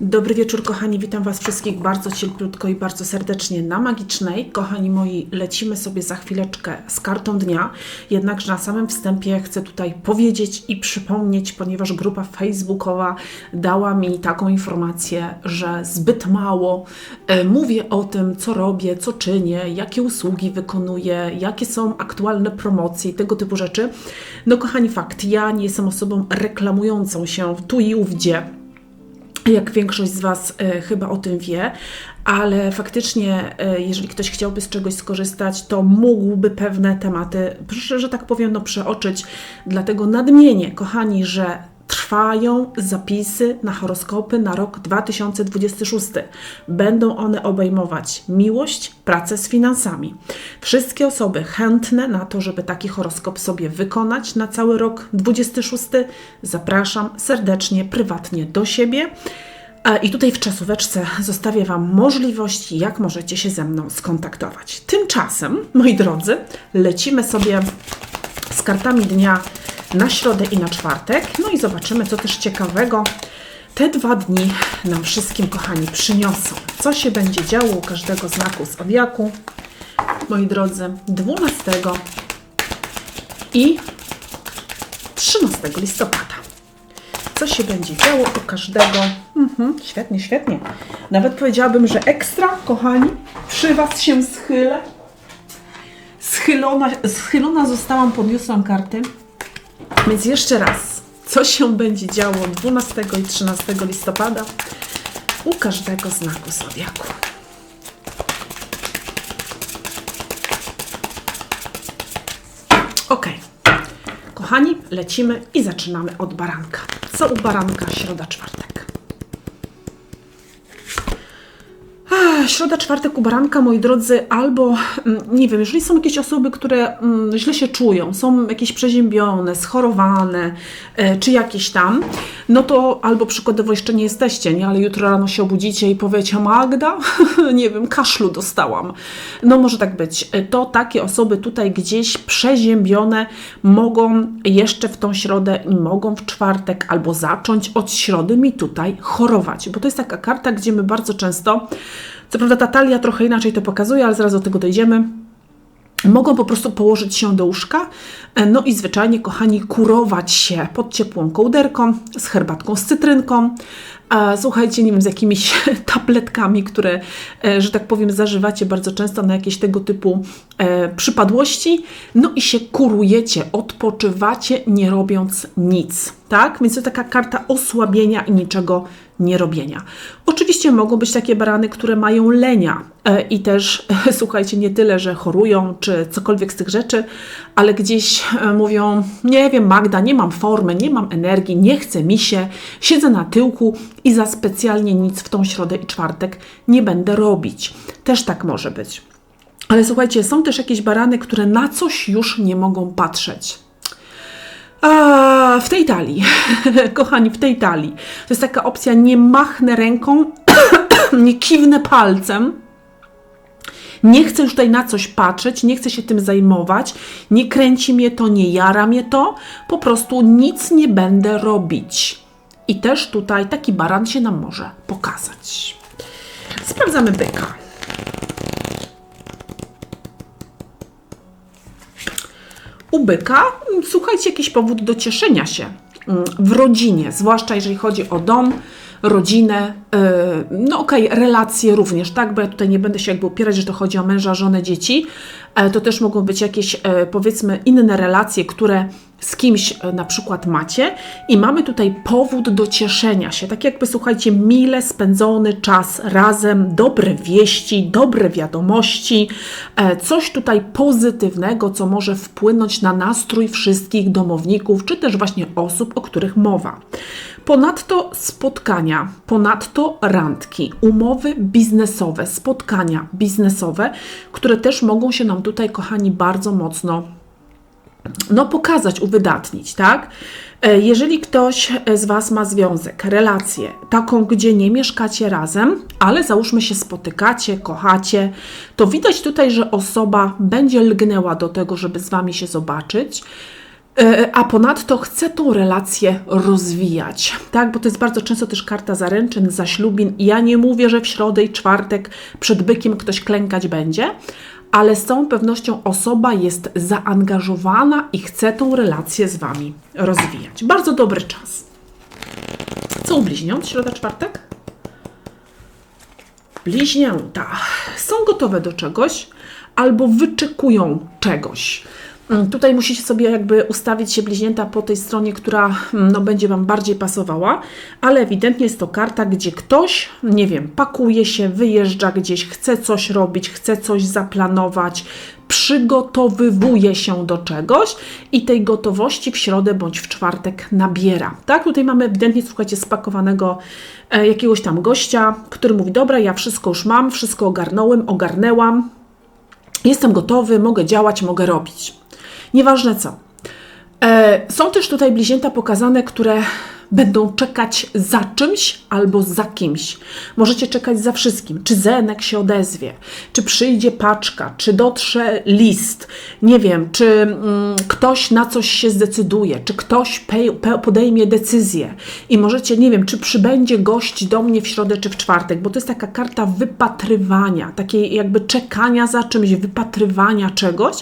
Dobry wieczór, kochani. Witam Was wszystkich bardzo cieplutko i bardzo serdecznie na magicznej. Kochani moi, lecimy sobie za chwileczkę z kartą dnia. Jednakże na samym wstępie chcę tutaj powiedzieć i przypomnieć, ponieważ grupa facebookowa dała mi taką informację, że zbyt mało e, mówię o tym, co robię, co czynię, jakie usługi wykonuję, jakie są aktualne promocje i tego typu rzeczy. No, kochani, fakt, ja nie jestem osobą reklamującą się tu i ówdzie jak większość z Was e, chyba o tym wie, ale faktycznie, e, jeżeli ktoś chciałby z czegoś skorzystać, to mógłby pewne tematy, że, tak powiem, no, przeoczyć. Dlatego nadmienię, kochani, że trwają zapisy na horoskopy na rok 2026. Będą one obejmować miłość, pracę z finansami. Wszystkie osoby chętne na to, żeby taki horoskop sobie wykonać na cały rok 26, zapraszam serdecznie, prywatnie do siebie. I tutaj w czasóweczce zostawię Wam możliwości, jak możecie się ze mną skontaktować. Tymczasem, moi drodzy, lecimy sobie z kartami dnia na środę i na czwartek. No i zobaczymy, co też ciekawego te dwa dni nam wszystkim, kochani, przyniosą. Co się będzie działo u każdego znaku zodiaku, moi drodzy, 12 i 13 listopada. Co się będzie działo u każdego? Mhm, świetnie, świetnie. Nawet powiedziałabym, że ekstra, kochani, przy Was się schylę. Schylona, schylona zostałam, podniosłam karty. Więc jeszcze raz, co się będzie działo 12 i 13 listopada u każdego znaku zodiaku. Ok, kochani, lecimy i zaczynamy od baranka. Co u baranka środa, czwartek? Środa, czwartek u moi drodzy, albo mm, nie wiem, jeżeli są jakieś osoby, które mm, źle się czują, są jakieś przeziębione, schorowane, e, czy jakieś tam, no to albo przykładowo jeszcze nie jesteście, nie? ale jutro rano się obudzicie i powiecie, Magda, nie wiem, kaszlu dostałam. No może tak być. E, To takie osoby tutaj gdzieś przeziębione mogą jeszcze w tą środę i mogą w czwartek albo zacząć od środy mi tutaj chorować, bo to jest taka karta, gdzie my bardzo często co prawda ta talia trochę inaczej to pokazuje, ale zaraz do tego dojdziemy. Mogą po prostu położyć się do łóżka, e, no i zwyczajnie, kochani, kurować się pod ciepłą kołderką, z herbatką z cytrynką. A słuchajcie, nie wiem, z jakimiś tabletkami, które, e, że tak powiem, zażywacie bardzo często na jakieś tego typu e, przypadłości. No i się kurujecie, odpoczywacie, nie robiąc nic. Tak? Więc to taka karta osłabienia i niczego nie robienia. Oczywiście mogą być takie barany, które mają lenia e, i też, słuchajcie, nie tyle, że chorują czy cokolwiek z tych rzeczy, ale gdzieś e, mówią, nie wiem, Magda, nie mam formy, nie mam energii, nie chce mi się, siedzę na tyłku i za specjalnie nic w tą środę i czwartek nie będę robić. Też tak może być. Ale słuchajcie, są też jakieś barany, które na coś już nie mogą patrzeć. A, w tej talii, kochani, w tej talii. To jest taka opcja, nie machnę ręką, nie kiwnę palcem. Nie chcę już tutaj na coś patrzeć, nie chcę się tym zajmować, nie kręci mnie to, nie jara mnie to, po prostu nic nie będę robić. I też tutaj taki baran się nam może pokazać. Sprawdzamy byka. U byka, słuchajcie, jakiś powód do cieszenia się mm, w rodzinie, zwłaszcza jeżeli chodzi o dom, rodzinę, yy, no okej, okay, relacje również, tak, bo ja tutaj nie będę się jakby upierać, że to chodzi o męża, żonę, dzieci, e, to też mogą być jakieś e, powiedzmy inne relacje, które z kimś e, na przykład macie. I mamy tutaj powód do cieszenia się, tak jakby słuchajcie, mile spędzony czas razem, dobre wieści, dobre wiadomości, coś tutaj pozytywnego, co może wpłynąć na nastrój wszystkich domowników, czy też właśnie osób, o których mowa. Ponadto spotkania, ponadto randki, umowy biznesowe, spotkania biznesowe, które też mogą się nam tutaj, kochani, bardzo mocno no, pokazać, uwydatnić, tak? E, jeżeli ktoś z Was ma związek, relację, taką, gdzie nie mieszkacie razem, ale załóżmy się spotykacie, kochacie, to widać tutaj, że osoba będzie lgnęła do tego, żeby z Wami się zobaczyć A ponadto chcę tą relację rozwijać, tak? Bo to jest bardzo często też karta zaręczyn, zaślubin. Ja nie mówię, że w środę i czwartek przed bykiem ktoś klękać będzie, ale z całą pewnością osoba jest zaangażowana i chce tą relację z Wami rozwijać. Bardzo dobry czas. Co u bliźniąt? Środa, czwartek? Bliźnięta są gotowe do czegoś albo wyczekują czegoś. Mm, Tutaj musicie sobie jakby ustawić się bliźnięta po tej stronie, która mm, no, będzie Wam bardziej pasowała, ale ewidentnie jest to karta, gdzie ktoś, nie wiem, pakuje się, wyjeżdża gdzieś, chce coś robić, chce coś zaplanować, przygotowywuje się do czegoś i tej gotowości w środę bądź w czwartek nabiera. Tak, tutaj mamy ewidentnie, słuchajcie, spakowanego e, jakiegoś tam gościa, który mówi: Dobra, ja wszystko już mam, wszystko ogarnąłem, ogarnęłam, jestem gotowy, mogę działać, mogę robić. Nieważne co. E, są też tutaj bliźnięta pokazane, które będą czekać za czymś albo za kimś. Możecie czekać za wszystkim. Czy Zenek się odezwie, czy przyjdzie paczka, czy dotrze list, nie wiem, czy mm, ktoś na coś się zdecyduje, czy ktoś pe, pe, podejmie decyzję i możecie, nie wiem, czy przybędzie gość do mnie w środę czy w czwartek, bo to jest taka karta wypatrywania, takiej jakby czekania za czymś, wypatrywania czegoś.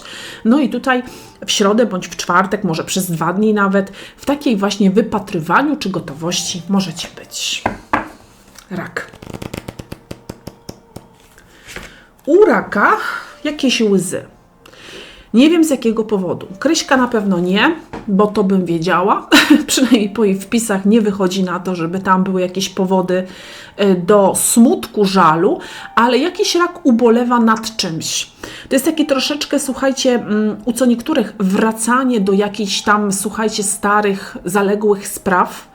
No i tutaj w środę bądź w czwartek, może przez dwa dni nawet, w takiej właśnie wypatrywaniu czy gotowości możecie być. Rak. U raka jakieś łzy. Nie wiem z jakiego powodu. Kryśka na pewno nie, bo to bym wiedziała. Przynajmniej po jej wpisach nie wychodzi na to, żeby tam były jakieś powody y, do smutku, żalu, ale jakiś rak ubolewa nad czymś. To jest takie troszeczkę, słuchajcie, mm, u co niektórych wracanie do jakichś tam, słuchajcie, starych, zaległych spraw.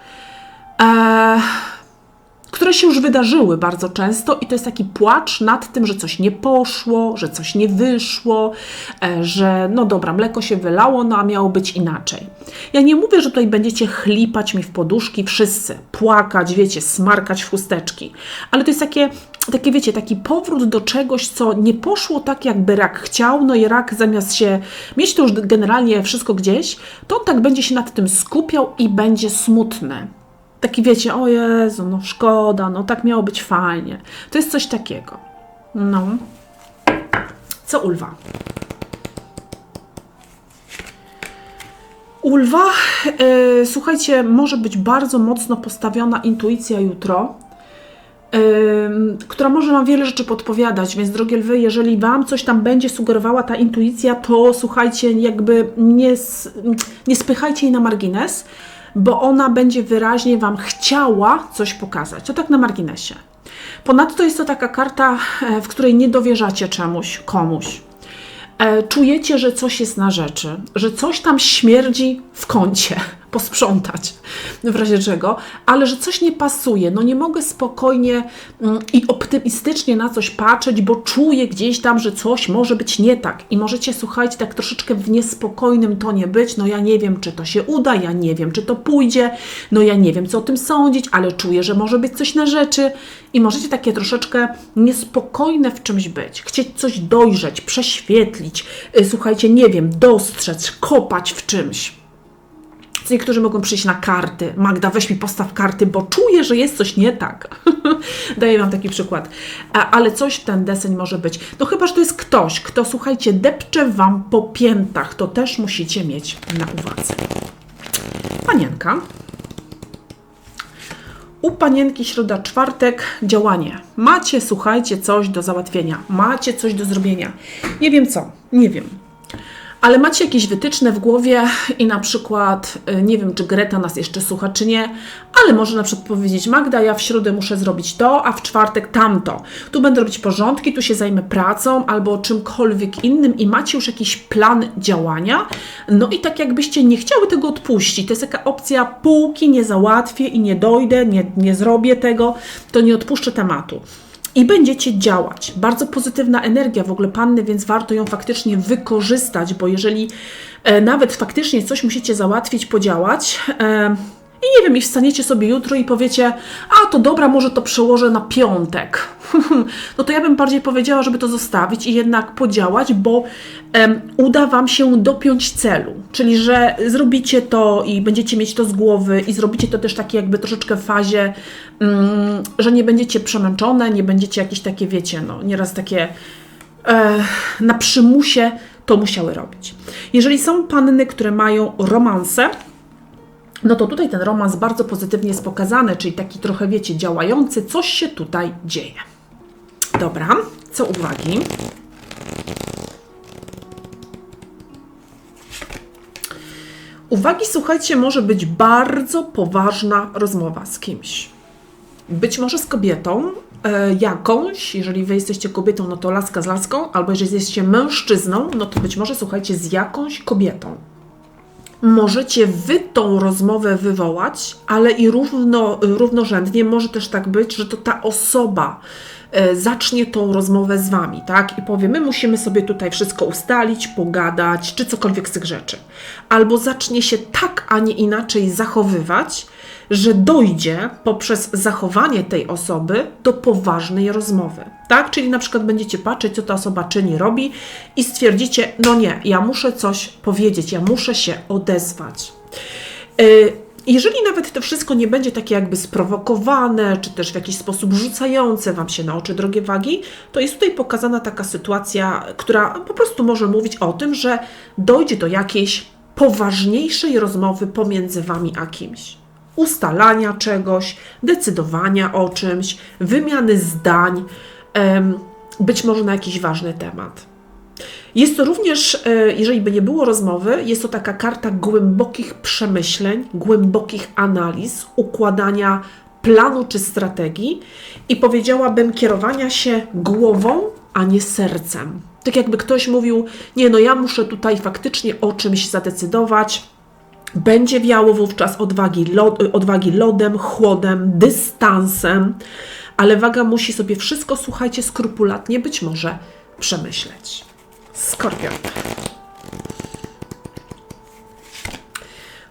Eee, które się już wydarzyły bardzo często, i to jest taki płacz nad tym, że coś nie poszło, że coś nie wyszło, e, że no dobra, mleko się wylało, no a miało być inaczej. Ja nie mówię, że tutaj będziecie chlipać mi w poduszki wszyscy, płakać, wiecie, smarkać w chusteczki, ale to jest takie, takie wiecie, taki powrót do czegoś, co nie poszło tak, jakby rak chciał, no i rak zamiast się mieć to już generalnie wszystko gdzieś, to on tak będzie się nad tym skupiał i będzie smutny taki wiecie, o Jezu, no szkoda, no tak miało być fajnie. To jest coś takiego. No. Co u lwa? U lwa, yy, słuchajcie, może być bardzo mocno postawiona intuicja jutro, yy, która może Wam wiele rzeczy podpowiadać, więc drogie lwy, jeżeli Wam coś tam będzie sugerowała ta intuicja, to słuchajcie, jakby nie, nie spychajcie jej na margines, bo ona będzie wyraźnie Wam chciała coś pokazać. To tak na marginesie. Ponadto jest to taka karta, e, w której nie dowierzacie czemuś, komuś. E, Czujecie, że coś jest na rzeczy, że coś tam śmierdzi w kącie, posprzątać, w razie czego, ale że coś nie pasuje. No nie mogę spokojnie mm, i optymistycznie na coś patrzeć, bo czuję gdzieś tam, że coś może być nie tak. I możecie, słuchajcie, tak troszeczkę w niespokojnym tonie być. No ja nie wiem, czy to się uda, ja nie wiem, czy to pójdzie, no ja nie wiem, co o tym sądzić, ale czuję, że może być coś na rzeczy. I możecie takie troszeczkę niespokojne w czymś być. Chcieć coś dojrzeć, prześwietlić, y, słuchajcie, nie wiem, dostrzec, kopać w czymś. Niektórzy mogą przyjść na karty. Magda, weź mi postaw karty, bo czuję, że jest coś nie tak. Daję Wam taki przykład. Ale coś ten deseń może być. No chyba, że to jest ktoś, kto, słuchajcie, depcze Wam po piętach. To też musicie mieć na uwadze. Panienka. U panienki środa, czwartek, działanie. Macie, słuchajcie, coś do załatwienia. Macie coś do zrobienia. Nie wiem co, nie wiem. Ale macie jakieś wytyczne w głowie i na przykład, y, nie wiem, czy Greta nas jeszcze słucha, czy nie, ale może na przykład powiedzieć, Magda, ja w środę muszę zrobić to, a w czwartek tamto. Tu będę robić porządki, tu się zajmę pracą albo czymkolwiek innym i macie już jakiś plan działania. No i tak jakbyście nie chciały tego odpuścić, to jest taka opcja, półki nie załatwię i nie dojdę, nie, nie zrobię tego, to nie odpuszczę tematu i będziecie działać. Bardzo pozytywna energia w ogóle panny, więc warto ją faktycznie wykorzystać, bo jeżeli e, nawet faktycznie coś musicie załatwić, podziałać, e, i nie wiem, i wstaniecie sobie jutro i powiecie, a to dobra, może to przełożę na piątek. no to ja bym bardziej powiedziała, żeby to zostawić i jednak podziałać, bo em, uda Wam się dopiąć celu. Czyli, że zrobicie to i będziecie mieć to z głowy i zrobicie to też takie jakby troszeczkę w fazie, mm, że nie będziecie przemęczone, nie będziecie jakieś takie, wiecie, no nieraz takie e, na przymusie to musiały robić. Jeżeli są panny, które mają romanse, no to tutaj ten romans bardzo pozytywnie jest pokazany, czyli taki trochę, wiecie, działający, coś się tutaj dzieje. Dobra, co uwagi? Uwagi, słuchajcie, może być bardzo poważna rozmowa z kimś. Być może z kobietą e, jakąś, jeżeli wy jesteście kobietą, no to laska z laską, albo jeżeli jesteście mężczyzną, no to być może słuchajcie z jakąś kobietą możecie wy tą rozmowę wywołać, ale i równo, równorzędnie może też tak być, że to ta osoba e, zacznie tą rozmowę z wami, tak? I powie, my musimy sobie tutaj wszystko ustalić, pogadać, czy cokolwiek z tych rzeczy. Albo zacznie się tak, a nie inaczej zachowywać, że dojdzie poprzez zachowanie tej osoby do poważnej rozmowy. Tak? Czyli na przykład będziecie patrzeć, co ta osoba czyni, robi i stwierdzicie, no nie, ja muszę coś powiedzieć, ja muszę się odezwać. Yy, jeżeli nawet to wszystko nie będzie takie jakby sprowokowane, czy też w jakiś sposób rzucające Wam się na oczy drogie wagi, to jest tutaj pokazana taka sytuacja, która po prostu może mówić o tym, że dojdzie do jakiejś poważniejszej rozmowy pomiędzy Wami a kimś ustalania czegoś, decydowania o czymś, wymiany zdań, być może na jakiś ważny temat. Jest to również, e, jeżeli by nie było rozmowy, jest to taka karta głębokich przemyśleń, głębokich analiz, układania planu czy strategii i powiedziałabym kierowania się głową, a nie sercem. Tak jakby ktoś mówił: Nie, no ja muszę tutaj faktycznie o czymś zadecydować, będzie wiało wówczas odwagi, lod, odwagi lodem, chłodem, dystansem, ale waga musi sobie wszystko, słuchajcie, skrupulatnie być może przemyśleć. Skorpion.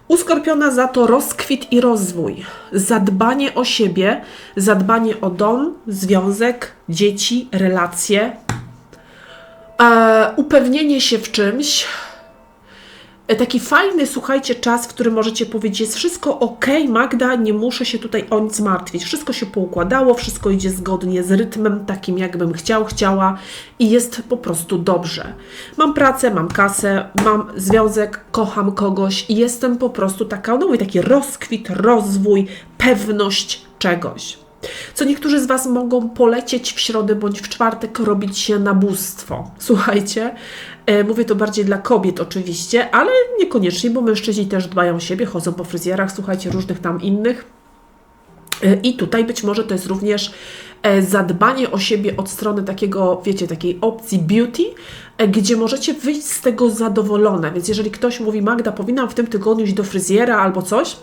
U skorpiona za to rozkwit i rozwój, zadbanie o siebie, zadbanie o dom, związek, dzieci, relacje, e, upewnienie się w czymś, taki fajny, słuchajcie, czas, w którym możecie powiedzieć, jest wszystko ok, Magda, nie muszę się tutaj o nic martwić. Wszystko się poukładało, wszystko idzie zgodnie z rytmem, takim jakbym chciał, chciała i jest po prostu dobrze. Mam pracę, mam kasę, mam związek, kocham kogoś i jestem po prostu taka, no mówię, taki rozkwit, rozwój, pewność czegoś. Co niektórzy z Was mogą polecieć w środę bądź w czwartek robić się nabóstwo. Słuchajcie, e, mówię to bardziej dla kobiet oczywiście, ale niekoniecznie, bo mężczyźni też dbają o siebie, chodzą po fryzjerach, słuchajcie, różnych tam innych. E, I tutaj być może to jest również e, zadbanie o siebie od strony takiego, wiecie, takiej opcji beauty, gdzie możecie wyjść z tego zadowolone. Więc jeżeli ktoś mówi, Magda, powinnam w tym tygodniu iść do fryzjera albo coś,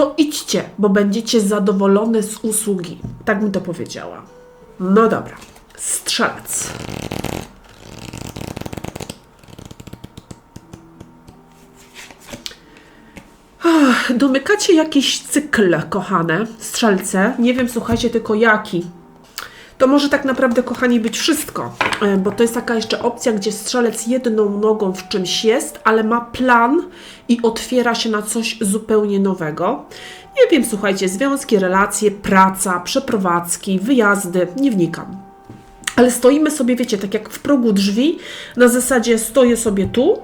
to idźcie, bo będziecie zadowolone z usługi. Tak bym to powiedziała. No dobra. Strzelec. Domykacie jakiś cykl, kochane strzelce. Nie wiem, słuchajcie, tylko jaki to może tak naprawdę, kochani, być wszystko, bo to jest taka jeszcze opcja, gdzie strzelec jedną nogą w czymś jest, ale ma plan i otwiera się na coś zupełnie nowego. Nie wiem, słuchajcie, związki, relacje, praca, przeprowadzki, wyjazdy, nie wnikam. Ale stoimy sobie, wiecie, tak jak w progu drzwi, na zasadzie stoję sobie tu,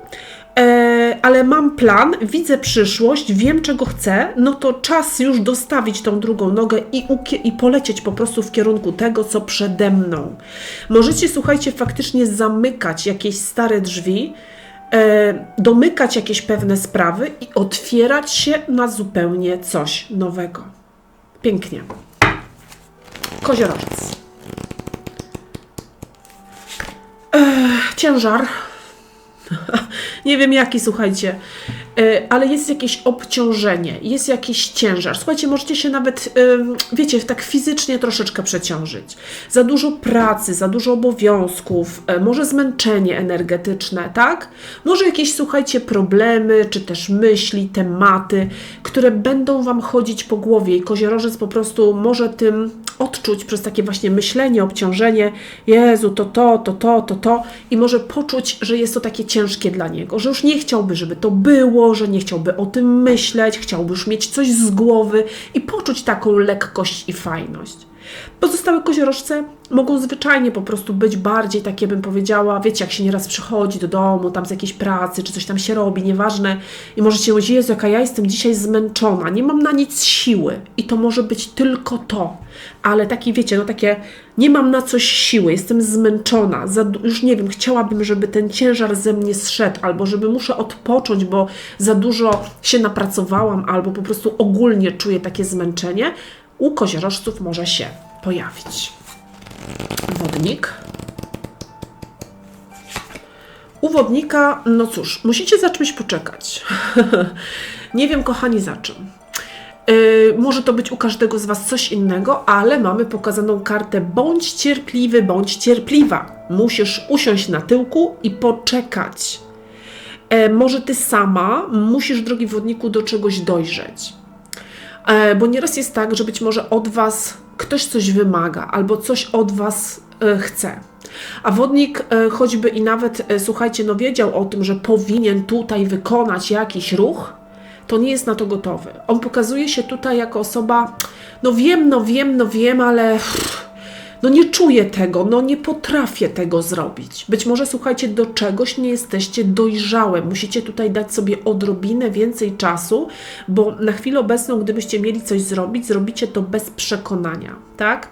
e, ale mam plan, widzę przyszłość, wiem czego chcę, no to czas już dostawić tą drugą nogę i, i polecieć po prostu w kierunku tego, co przede mną. Możecie, słuchajcie, faktycznie zamykać jakieś stare drzwi, e, domykać jakieś pewne sprawy i otwierać się na zupełnie coś nowego. Pięknie. Koziorożec. ciężar. Nie wiem jaki, słuchajcie. E, ale jest jakieś obciążenie, jest jakiś ciężar. Słuchajcie, możecie się nawet, wiecie, tak fizycznie troszeczkę przeciążyć. Za dużo pracy, za dużo obowiązków, e, może zmęczenie energetyczne, tak? Może jakieś, słuchajcie, problemy, czy też myśli, tematy, które będą Wam chodzić po głowie i koziorożec po prostu może tym odczuć przez takie właśnie myślenie, obciążenie, Jezu, to to, to to, to to i może poczuć, że jest to takie ciężkie dla niego, że już nie chciałby, żeby to było, że nie chciałby o tym myśleć, chciałby już mieć coś z głowy i poczuć taką lekkość i fajność. Pozostałe koziorożce mogą zwyczajnie po prostu być bardziej takie, bym powiedziała, wiecie, jak się nieraz przychodzi do domu, tam z jakiejś pracy, czy coś tam się robi, nieważne, i możecie mówić, Jezu, jaka ja jestem dzisiaj zmęczona, nie mam na nic siły. I to może być tylko to. Ale taki, wiecie, no takie, nie mam na coś siły, jestem zmęczona, za, już nie wiem, chciałabym, żeby ten ciężar ze mnie zszedł, albo żeby muszę odpocząć, bo za dużo się napracowałam, albo po prostu ogólnie czuję takie zmęczenie, u koziorożców może się pojawić. Wodnik. U wodnika, no cóż, musicie za czymś poczekać. Nie wiem, kochani, za czym. Yy, może to być u każdego z Was coś innego, ale mamy pokazaną kartę bądź cierpliwy, bądź cierpliwa. Musisz usiąść na tyłku i poczekać. E, może Ty sama musisz, drogi wodniku, do czegoś dojrzeć. E, bo nieraz jest tak, że być może od Was ktoś coś wymaga albo coś od Was e, chce. A wodnik e, choćby i nawet, słuchajcie, no wiedział o tym, że powinien tutaj wykonać jakiś ruch, to nie jest na to gotowy. On pokazuje się tutaj jako osoba, no wiem, no wiem, no wiem, ale no nie czuję tego, no nie potrafię tego zrobić. Być może, słuchajcie, do czegoś nie jesteście dojrzałe. Musicie tutaj dać sobie odrobinę więcej czasu, bo na chwilę obecną, gdybyście mieli coś zrobić, zrobicie to bez przekonania, tak?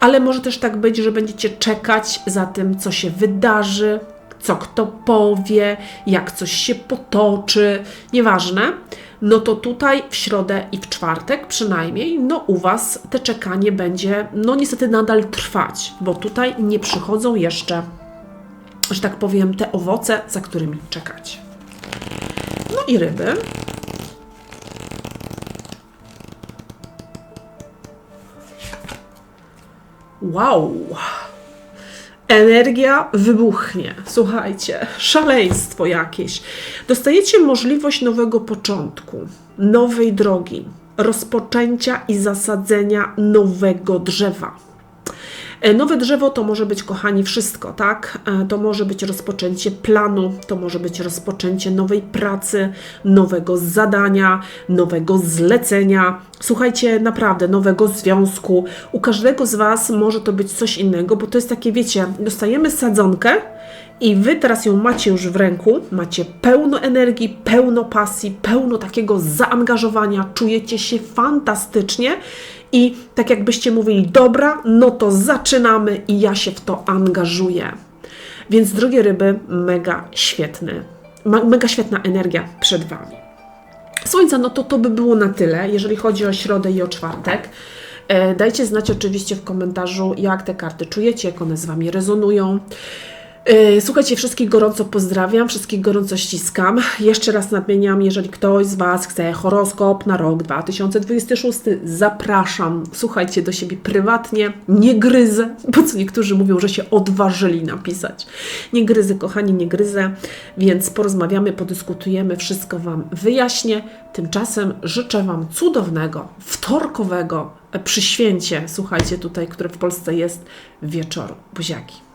Ale może też tak być, że będziecie czekać za tym, co się wydarzy, co kto powie, jak coś się potoczy, nieważne. No to tutaj w środę i w czwartek przynajmniej, no u Was te czekanie będzie, no niestety nadal trwać, bo tutaj nie przychodzą jeszcze, że tak powiem, te owoce, za którymi czekać. No i ryby. Wow! Energia wybuchnie. Słuchajcie, szaleństwo jakieś. Dostajecie możliwość nowego początku, nowej drogi, rozpoczęcia i zasadzenia nowego drzewa. E, Nowe drzewo to może być, kochani, wszystko, tak? E, To może być rozpoczęcie planu, to może być rozpoczęcie nowej pracy, nowego zadania, nowego zlecenia. Słuchajcie, naprawdę, nowego związku. U każdego z Was może to być coś innego, bo to jest takie, wiecie, dostajemy sadzonkę i Wy teraz ją macie już w ręku, macie pełno energii, pełno pasji, pełno takiego zaangażowania, czujecie się fantastycznie i tak jakbyście mówili, dobra, no to zaczynamy i ja się w to angażuję. Więc drogie ryby, mega świetny, mega świetna energia przed Wami. Słońca, no to to by było na tyle, jeżeli chodzi o środę i o czwartek. E, Dajcie znać oczywiście w komentarzu, jak te karty czujecie, jak one z Wami rezonują. E, Słuchajcie, wszystkich gorąco pozdrawiam, wszystkich gorąco ściskam. Jeszcze raz nadmieniam, jeżeli ktoś z Was chce horoskop na rok 2026, zapraszam. Słuchajcie do siebie prywatnie, nie gryzę, bo co niektórzy mówią, że się odważyli napisać. Nie gryzę, kochani, nie gryzę, więc porozmawiamy, podyskutujemy, wszystko Wam wyjaśnię. Tymczasem życzę Wam cudownego, wtorkowego, e, przy święcie, słuchajcie tutaj, które w Polsce jest, wieczoru. Buziaki.